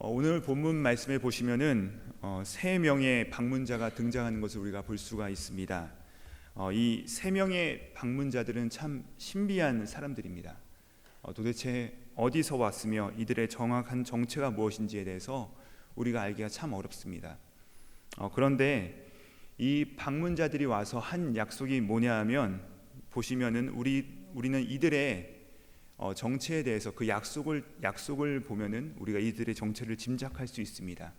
어, 오늘 본문 말씀에 보시면은 어, 세 명의 방문자가 등장하는 것을 우리가 볼 수가 있습니다. 어, 이세 명의 방문자들은 참 신비한 사람들입니다. 어, 도대체 어디서 왔으며 이들의 정확한 정체가 무엇인지에 대해서 우리가 알기가 참 어렵습니다. 어, 그런데 이 방문자들이 와서 한 약속이 뭐냐 하면 보시면은 우리 우리는 이들의 어, 정체에 대해서 그 약속을 약속을 보면은 우리가 이들의 정체를 짐작할 수 있습니다.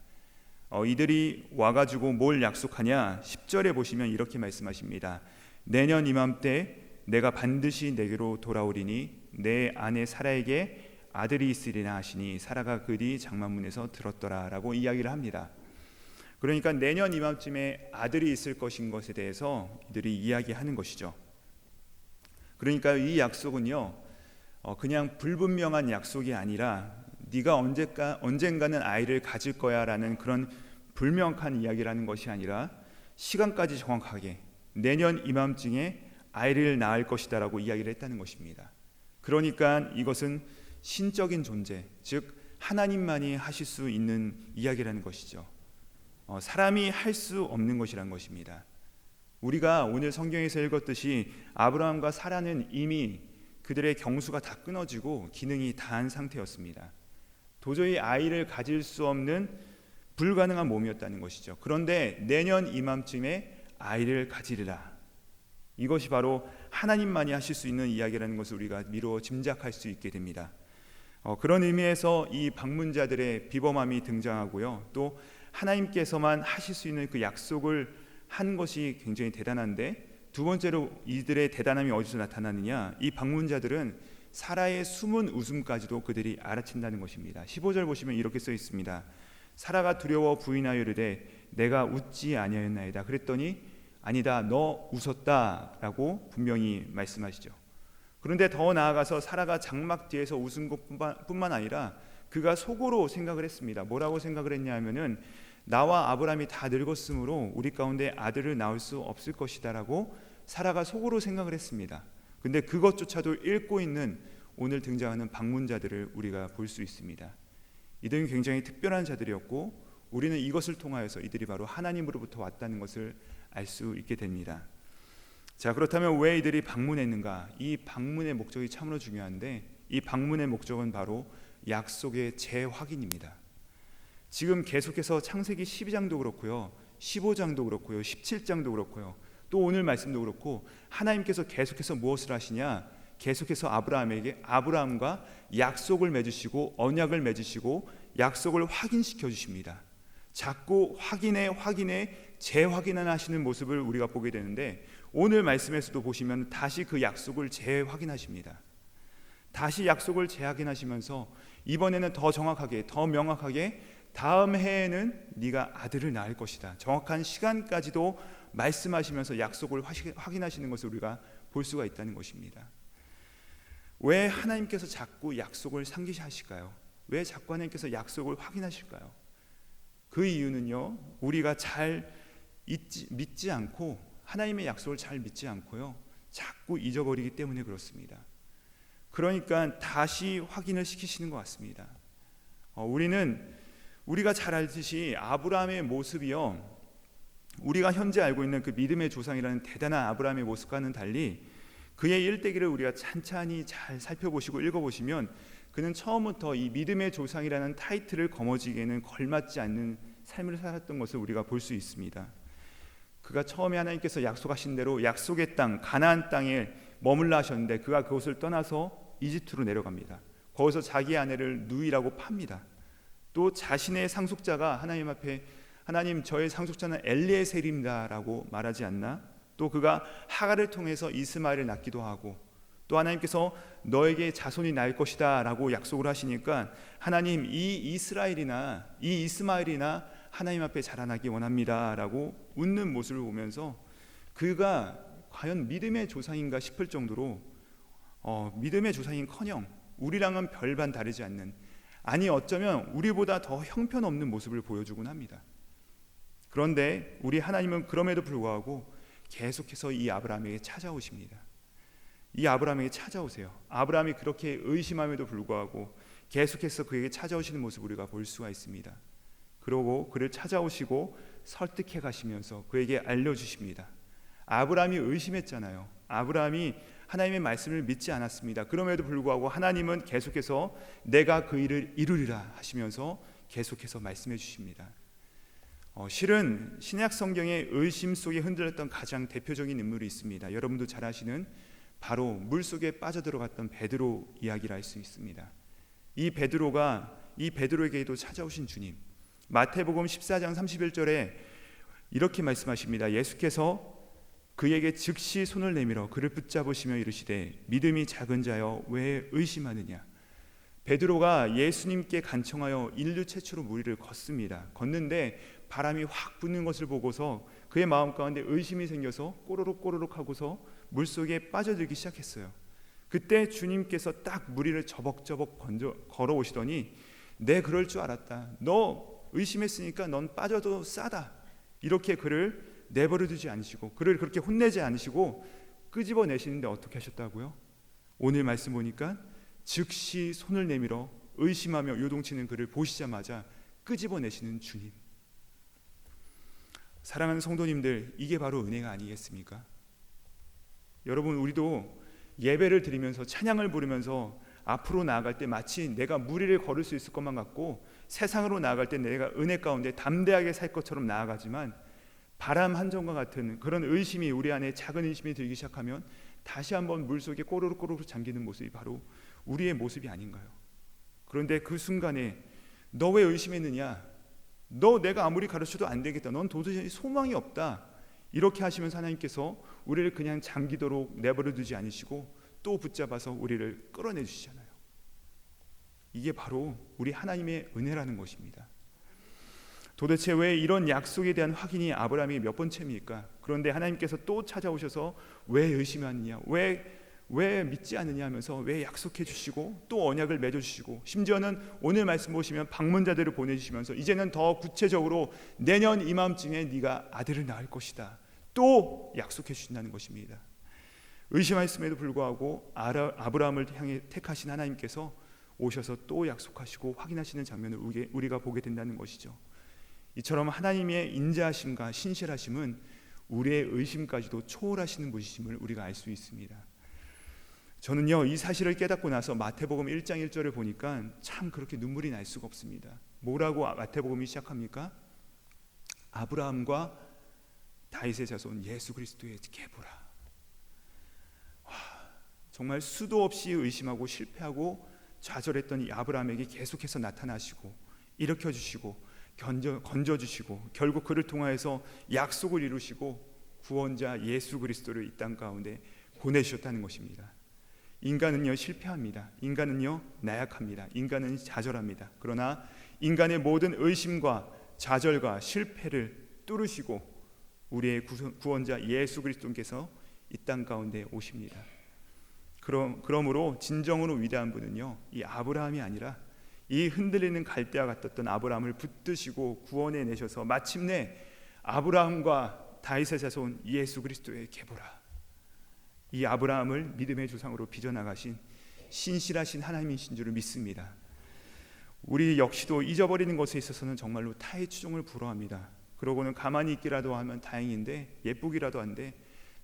어, 이들이 와가지고 뭘 약속하냐? 10절에 보시면 이렇게 말씀하십니다. 내년 이맘때 내가 반드시 내게로 돌아오리니 내 아내 사라에게 아들이 있으리라 하시니 사라가 그리 장만문에서 들었더라라고 이야기를 합니다. 그러니까 내년 이맘쯤에 아들이 있을 것인 것에 대해서 이들이 이야기하는 것이죠. 그러니까 이 약속은요, 어, 그냥 불분명한 약속이 아니라 네가 언제까 언젠가는 아이를 가질 거야라는 그런 불명확한 이야기라는 것이 아니라 시간까지 정확하게 내년 이맘쯤에 아이를 낳을 것이다라고 이야기를 했다는 것입니다. 그러니까 이것은 신적인 존재, 즉 하나님만이 하실 수 있는 이야기라는 것이죠. 어, 사람이 할 수 없는 것이란 것입니다. 우리가 오늘 성경에서 읽었듯이 아브라함과 사라는 이미 그들의 경수가 다 끊어지고 기능이 다한 상태였습니다. 도저히 아이를 가질 수 없는 불가능한 몸이었다는 것이죠. 그런데 내년 이맘쯤에 아이를 가지리라. 이것이 바로 하나님만이 하실 수 있는 이야기라는 것을 우리가 미루어 짐작할 수 있게 됩니다. 어, 그런 의미에서 이 방문자들의 비범함이 등장하고요. 또 하나님께서만 하실 수 있는 그 약속을 한 것이 굉장히 대단한데 두 번째로 이들의 대단함이 어디서 나타나느냐? 이 방문자들은 사라의 숨은 웃음까지도 그들이 알아챈다는 것입니다. 15절 보시면 이렇게 써 있습니다. 사라가 두려워 부인하여 이르되 내가 웃지 아니하였나이다. 그랬더니 아니다. 너 웃었다라고 분명히 말씀하시죠. 그런데 더 나아가서 사라가 장막 뒤에서 웃은 것뿐만 아니라 그가 속으로 생각을 했습니다. 뭐라고 생각을 했냐 하면은 나와 아브라함이 다 늙었으므로 우리 가운데 아들을 낳을 수 없을 것이다라고 사라가 속으로 생각을 했습니다. 근데 그것조차도 읽고 있는 오늘 등장하는 방문자들을 우리가 볼 수 있습니다. 이들은 굉장히 특별한 자들이었고 우리는 이것을 통하여서 이들이 바로 하나님으로부터 왔다는 것을 알 수 있게 됩니다. 자, 그렇다면 왜 이들이 방문했는가? 이 방문의 목적이 참으로 중요한데 이 방문의 목적은 바로 약속의 재확인입니다. 지금 계속해서 창세기 12장도 그렇고요. 15장도 그렇고요. 17장도 그렇고요. 또 오늘 말씀도 그렇고 하나님께서 계속해서 무엇을 하시냐? 계속해서 아브라함에게 아브라함과 약속을 맺으시고 언약을 맺으시고 약속을 확인시켜 주십니다. 자꾸 확인해 확인해 재확인하시는 모습을 우리가 보게 되는데 오늘 말씀에서도 보시면 다시 그 약속을 재확인하십니다. 다시 약속을 재확인하시면서 이번에는 더 정확하게 더 명확하게 다음 해에는 네가 아들을 낳을 것이다. 정확한 시간까지도 말씀하시면서 약속을 확인하시는 것을 우리가 볼 수가 있다는 것입니다. 왜 하나님께서 자꾸 약속을 상기하실까요? 왜 자꾸 하나님께서 약속을 확인하실까요? 그 이유는요. 우리가 잘 잊지, 믿지 않고 하나님의 약속을 잘 믿지 않고요. 자꾸 잊어버리기 때문에 그렇습니다. 그러니까 다시 확인을 시키시는 것 같습니다. 어, 우리는 우리가 잘 알듯이 아브라함의 모습이요. 우리가 현재 알고 있는 그 믿음의 조상이라는 대단한 아브라함의 모습과는 달리 그의 일대기를 우리가 찬찬히 잘 살펴보시고 읽어보시면 그는 처음부터 이 믿음의 조상이라는 타이틀을 거머쥐기에는 걸맞지 않는 삶을 살았던 것을 우리가 볼 수 있습니다. 그가 처음에 하나님께서 약속하신 대로 약속의 땅 가나안 땅에 머물라 하셨는데 그가 그곳을 떠나서 이집트로 내려갑니다. 거기서 자기 아내를 누이라고 팝니다. 또 자신의 상속자가 하나님 앞에 하나님 저의 상속자는 엘리에셀입니다라고 말하지 않나? 또 그가 하가를 통해서 이스마엘을 낳기도 하고 또 하나님께서 너에게 자손이 날 것이다라고 약속을 하시니까 하나님 이 이스라엘이나 이 이스마엘이나 하나님 앞에 자라나기 원합니다라고 웃는 모습을 보면서 그가 과연 믿음의 조상인가 싶을 정도로 어, 믿음의 조상인커녕 우리랑은 별반 다르지 않는 아니 어쩌면 우리보다 더 형편없는 모습을 보여주곤 합니다. 그런데 우리 하나님은 그럼에도 불구하고 계속해서 이 아브라함에게 찾아오십니다. 이 아브라함에게 찾아오세요. 아브라함이 그렇게 의심함에도 불구하고 계속해서 그에게 찾아오시는 모습 우리가 볼 수가 있습니다. 그러고 그를 찾아오시고 설득해 가시면서 그에게 알려 주십니다. 아브라함이 의심했잖아요. 아브라함이 하나님의 말씀을 믿지 않았습니다. 그럼에도 불구하고 하나님은 계속해서 내가 그 일을 이루리라 하시면서 계속해서 말씀해 주십니다. 어, 실은 신약 성경의 의심 속에 흔들렸던 가장 대표적인 인물이 있습니다. 여러분도 잘 아시는 바로 물 속에 빠져들어갔던 베드로 이야기를 할수 있습니다. 이 베드로가 이 베드로에게도 찾아오신 주님. 마태복음 14장 31절에 이렇게 말씀하십니다. 예수께서 그에게 즉시 손을 내밀어 그를 붙잡으시며 이르시되 믿음이 작은 자여 왜 의심하느냐 베드로가 예수님께 간청하여 인류 최초로 무리를 걷습니다. 걷는데 바람이 확 부는 것을 보고서 그의 마음 가운데 의심이 생겨서 꼬르륵 꼬르륵 하고서 물 속에 빠져들기 시작했어요. 그때 주님께서 딱 무리를 저벅저벅 건져 걸어 오시더니 내 그럴 줄 알았다. 너 의심했으니까 넌 빠져도 싸다. 이렇게 그를 내버려 두지 않으시고 그를 그렇게 혼내지 않으시고 끄집어 내시는데 어떻게 하셨다고요? 오늘 말씀 보니까 즉시 손을 내밀어 의심하며 요동치는 그를 보시자마자 끄집어 내시는 주님. 사랑하는 성도님들, 이게 바로 은혜가 아니겠습니까? 여러분 우리도 예배를 드리면서 찬양을 부르면서 앞으로 나아갈 때 마치 내가 무리를 걸을 수 있을 것만 같고 세상으로 나아갈 때 내가 은혜 가운데 담대하게 살 것처럼 나아가지만 바람 한 점과 같은 그런 의심이 우리 안에 작은 의심이 들기 시작하면 다시 한번 물 속에 꼬르륵 꼬르륵 잠기는 모습이 바로 우리의 모습이 아닌가요? 그런데 그 순간에 너 왜 의심했느냐? 너 내가 아무리 가르쳐도 안 되겠다. 넌 도저히 소망이 없다. 이렇게 하시면서 하나님께서 우리를 그냥 잠기도록 내버려 두지 않으시고 또 붙잡아서 우리를 끌어내 주시잖아요. 이게 바로 우리 하나님의 은혜라는 것입니다. 도대체 왜 이런 약속에 대한 확인이 아브라함이 몇 번째입니까? 그런데 하나님께서 또 찾아오셔서 왜 의심하느냐? 왜, 왜 믿지 않느냐 하면서 왜 약속해 주시고 또 언약을 맺어 주시고 심지어는 오늘 말씀 보시면 방문자들을 보내 주시면서 이제는 더 구체적으로 내년 이맘쯤에 네가 아들을 낳을 것이다. 또 약속해 주신다는 것입니다. 의심하였음에도 불구하고 아브라함을 향해 택하신 하나님께서 오셔서 또 약속하시고 확인하시는 장면을 우리가 보게 된다는 것이죠. 이처럼 하나님의 인자하심과 신실하심은 우리의 의심까지도 초월하시는 분이심을 우리가 알 수 있습니다. 저는요 이 사실을 깨닫고 나서 마태복음 1장 1절을 보니까 참 그렇게 눈물이 날 수가 없습니다. 뭐라고 마태복음이 시작합니까? 아브라함과 다윗의 자손 예수 그리스도의 계보라. 와, 정말 수도 없이 의심하고 실패하고 좌절했던 이 아브라함에게 계속해서 나타나시고 일으켜 주시고 건져, 건져 주시고 결국 그를 통하여서 약속을 이루시고 구원자 예수 그리스도를 이 땅 가운데 보내주셨다는 것입니다. 인간은요 실패합니다. 인간은요 나약합니다. 인간은 좌절합니다. 그러나 인간의 모든 의심과 좌절과 실패를 뚫으시고 우리의 구원자 예수 그리스도께서 이 땅 가운데 오십니다. 그럼 그러므로 진정으로 위대한 분은요 이 아브라함이 아니라 이 흔들리는 갈대와 같았던 아브라함을 붙드시고 구원해 내셔서 마침내 아브라함과 다윗의 자손 예수 그리스도의 계보라. 이 아브라함을 믿음의 조상으로 빚어나가신 신실하신 하나님이신 줄을 믿습니다. 우리 역시도 잊어버리는 것에 있어서는 정말로 타의 추종을 불허합니다. 그러고는 가만히 있기라도 하면 다행인데 예쁘기라도 한데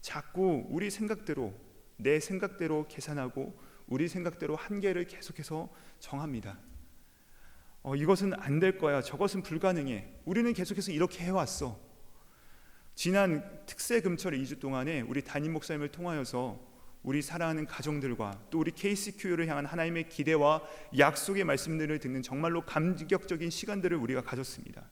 자꾸 우리 생각대로 내 생각대로 계산하고 우리 생각대로 한계를 계속해서 정합니다. 어, 이것은 안 될 거야. 저것은 불가능해. 우리는 계속해서 이렇게 해왔어. 지난 특세 금철 2주 동안에 우리 담임 목사님을 통하여서 우리 사랑하는 가정들과 또 우리 KCQ를 향한 하나님의 기대와 약속의 말씀들을 듣는 정말로 감격적인 시간들을 우리가 가졌습니다.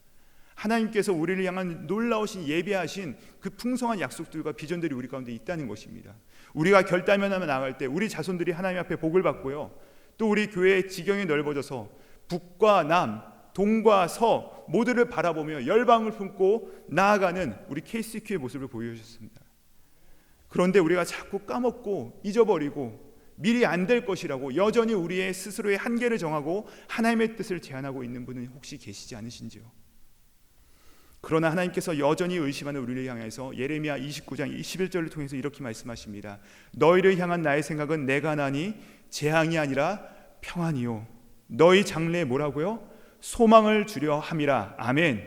하나님께서 우리를 향한 놀라우신 예배하신 그 풍성한 약속들과 비전들이 우리 가운데 있다는 것입니다. 우리가 결단면하며 나갈 때 우리 자손들이 하나님 앞에 복을 받고요. 또 우리 교회의 지경이 넓어져서 북과 남, 동과 서 모두를 바라보며 열방을 품고 나아가는 우리 KCQ의 모습을 보여주셨습니다. 그런데 우리가 자꾸 까먹고 잊어버리고 미리 안 될 것이라고 여전히 우리의 스스로의 한계를 정하고 하나님의 뜻을 제한하고 있는 분은 혹시 계시지 않으신지요? 그러나 하나님께서 여전히 의심하는 우리를 향해서 예레미야 29장 21절을 통해서 이렇게 말씀하십니다. 너희를 향한 나의 생각은 내가 나니 재앙이 아니라 평안이요 너희 장래에 뭐라고요? 소망을 주려 함이라. 아멘.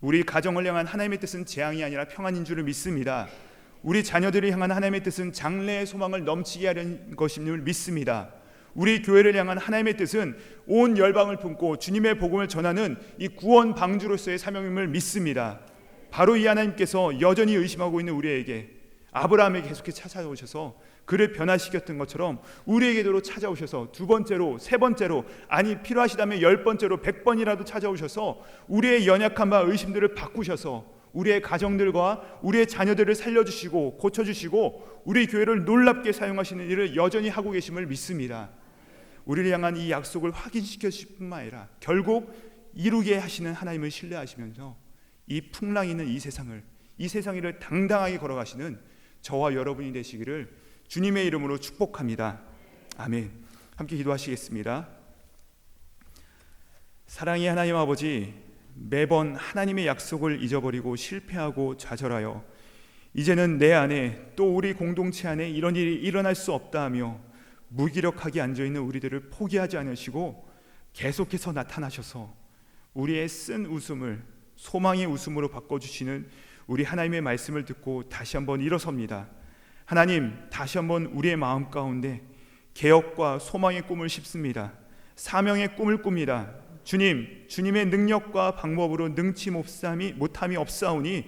우리 가정을 향한 하나님의 뜻은 재앙이 아니라 평안인 줄을 믿습니다. 우리 자녀들을 향한 하나님의 뜻은 장래의 소망을 넘치게 하려는 것임을 믿습니다. 우리 교회를 향한 하나님의 뜻은 온 열방을 품고 주님의 복음을 전하는 이 구원 방주로서의 사명임을 믿습니다. 바로 이 하나님께서 여전히 의심하고 있는 우리에게 아브라함에게 계속해서 찾아오셔서 그를 변화시켰던 것처럼 우리에게도 찾아오셔서 두 번째로 세 번째로 아니 필요하시다면 열 번째로 백 번이라도 찾아오셔서 우리의 연약한 바 의심들을 바꾸셔서 우리의 가정들과 우리의 자녀들을 살려주시고 고쳐주시고 우리 교회를 놀랍게 사용하시는 일을 여전히 하고 계심을 믿습니다. 우리를 향한 이 약속을 확인시켜 주실 뿐만 아니라 결국 이루게 하시는 하나님을 신뢰하시면서 이 풍랑 있는 이 세상을 이 세상을 당당하게 걸어가시는 저와 여러분이 되시기를 주님의 이름으로 축복합니다. 아멘. 함께 기도하시겠습니다. 사랑의 하나님 아버지 매번 하나님의 약속을 잊어버리고 실패하고 좌절하여 이제는 내 안에 또 우리 공동체 안에 이런 일이 일어날 수 없다 하며 무기력하게 앉아 있는 우리들을 포기하지 않으시고 계속해서 나타나셔서 우리의 쓴 웃음을 소망의 웃음으로 바꿔 주시는 우리 하나님의 말씀을 듣고 다시 한번 일어섭니다. 하나님, 다시 한번 우리의 마음 가운데 개혁과 소망의 꿈을 심습니다. 사명의 꿈을 꿉니다. 주님, 주님의 능력과 방법으로 능치 못함이 못함이 없사오니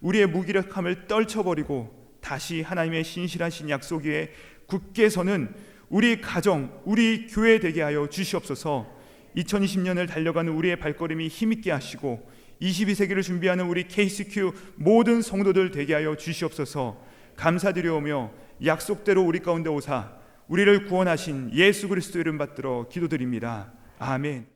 우리의 무기력함을 떨쳐버리고 다시 하나님의 신실하신 약속 위에 굳게 서는 우리 가정, 우리 교회 되게 하여 주시옵소서. 2020년을 달려가는 우리의 발걸음이 힘있게 하시고 22세기를 준비하는 우리 KCQ 모든 성도들 되게 하여 주시옵소서. 감사드려오며 약속대로 우리 가운데 오사 우리를 구원하신 예수 그리스도 이름 받들어 기도드립니다. 아멘.